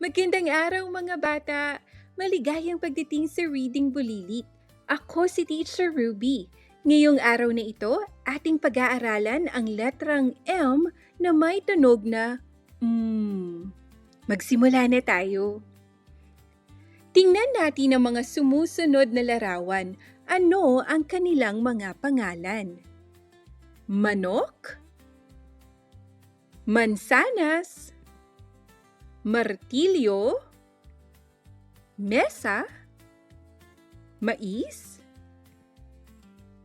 Magandang araw mga bata! Maligayang pagdating sa Reading Bulilit. Ako si Teacher Ruby. Ngayong araw na ito, ating pag-aaralan ang letrang M na may tunog na M. Magsimula na tayo. Tingnan natin ang mga sumusunod na larawan. Ano ang kanilang mga pangalan? Manok? Mansanas? Martilyo, mesa, mais,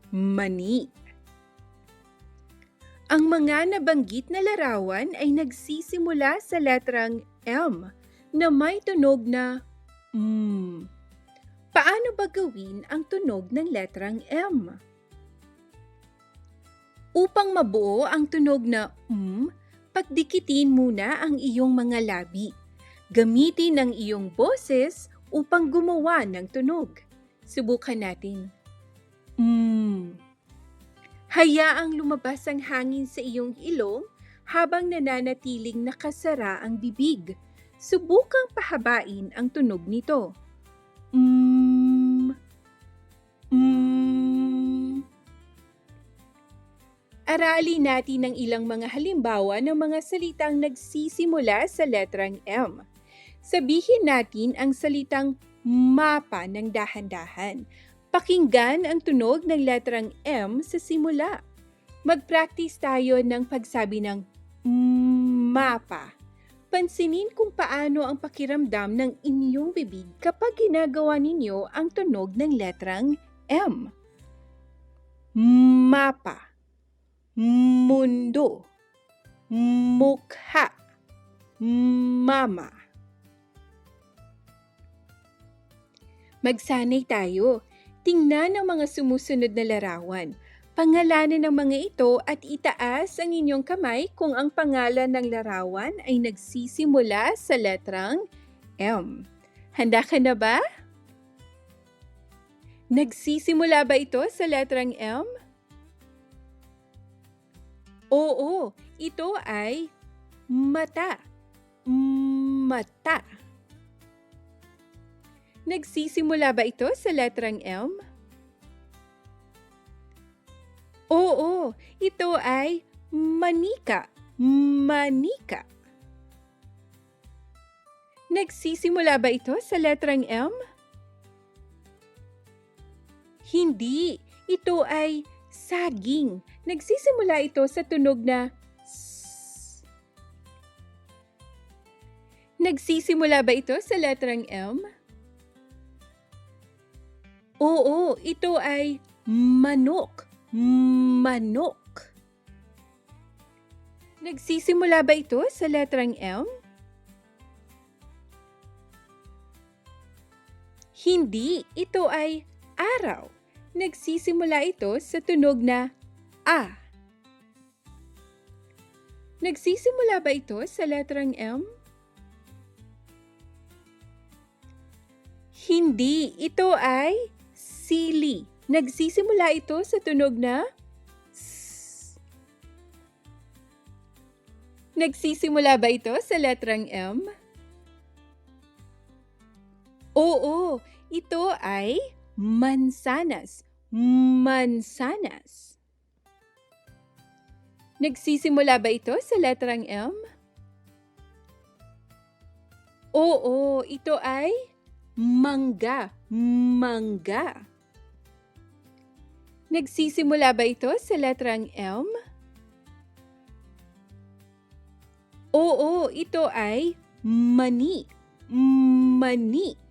mani. Ang mga nabanggit na larawan ay nagsisimula sa letrang M na may tunog na M. Paano ba gawin ang tunog ng letrang M? Upang mabuo ang tunog na M, pagdikitin muna ang iyong mga labi. Gamitin ang iyong boses upang gumawa ng tunog. Subukan natin. Mm. Hayaang lumabas ang hangin sa iyong ilong habang nananatiling nakasara ang bibig. Subukang pahabain ang tunog nito. Mm. Aralin natin ng ilang mga halimbawa ng mga salitang nagsisimula sa letrang M. Sabihin natin ang salitang mapa ng dahan-dahan. Pakinggan ang tunog ng letrang M sa simula. Mag-practice tayo ng pagsabi ng mapa. Pansinin kung paano ang pakiramdam ng inyong bibig kapag ginagawa ninyo ang tunog ng letrang M. Mapa mundo, mukha, mama. Magsanay tayo. Tingnan ang mga sumusunod na larawan. Pangalanan ng mga ito at itaas ang inyong kamay kung ang pangalan ng larawan ay nagsisimula sa letrang M. Handa ka na ba? Nagsisimula ba ito sa letrang M? Oo, ito ay mata. Mata. Nagsisimula ba ito sa letrang M? Oo, ito ay manika. Manika. Nagsisimula ba ito sa letrang M? Hindi, ito ay saging. Nagsisimula ito sa tunog na. Nagsisimula ba ito sa letrang M? Oo, ito ay manok. Manok. Nagsisimula ba ito sa letrang M? Hindi, ito ay araw. Nagsisimula ito sa tunog na A. Nagsisimula ba ito sa letrang M? Hindi, ito ay sili. Nagsisimula ito sa tunog na S. Nagsisimula ba ito sa letrang M? Oo, ito ay mansanas. Mansanas. Nagsisimula ba ito sa letrang M? Oo, ito ay mangga. Mangga. Nagsisimula ba ito sa letrang M? Oo, ito ay mani. Mani.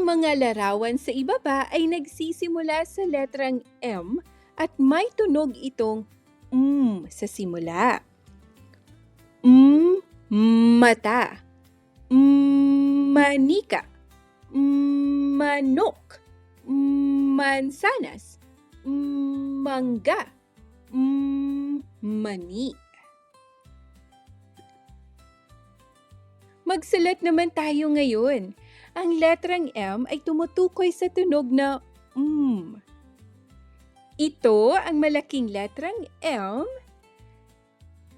Ang mga larawan sa ibaba ay nagsisimula sa letrang M at may tunog itong M sa simula. M, mata. M, manika. M, manok. M, mansanas. M, mangga. M, mani. Magsulat naman tayo ngayon ang letrang M ay tumutukoy sa tunog na M. Ito ang malaking letrang M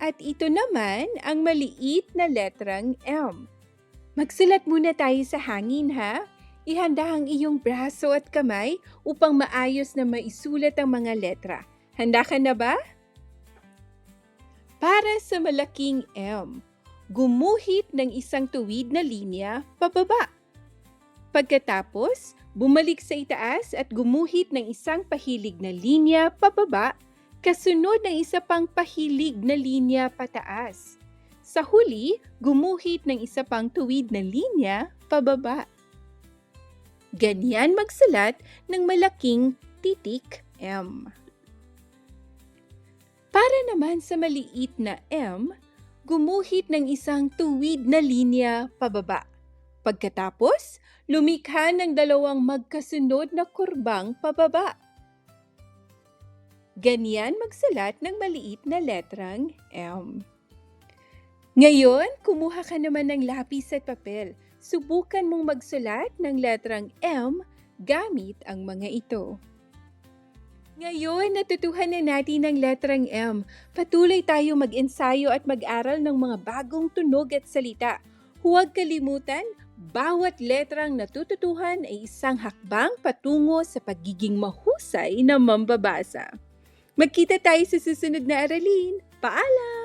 At ito naman ang maliit na letrang M. Magsulat muna tayo sa hangin ha. Ihanda ang iyong braso at kamay upang maayos na maisulat ang mga letra. Handa ka na ba? Para sa malaking M, gumuhit ng isang tuwid na linya pababa. Pagkatapos, bumalik sa itaas at gumuhit ng isang pahilig na linya pababa, kasunod ng isa pang pahilig na linya pataas. Sa huli, gumuhit ng isa pang tuwid na linya pababa. Ganyan magsulat ng malaking titik M. Para naman sa maliit na M, gumuhit ng isang tuwid na linya pababa. Pagkatapos, lumikha ng dalawang magkasunod na kurbang pababa. Ganyan magsulat ng maliit na letrang M. Ngayon, kumuha ka naman ng lapis at papel. Subukan mong magsulat ng letrang M gamit ang mga ito. Ngayon, natutuhan na natin ang letrang M. Patuloy tayo mag-ensayo at mag-aral ng mga bagong tunog at salita. Huwag kalimutan, bawat letrang natututuhan ay isang hakbang patungo sa pagiging mahusay na mambabasa. Magkita tayo sa susunod na aralin. Paalam!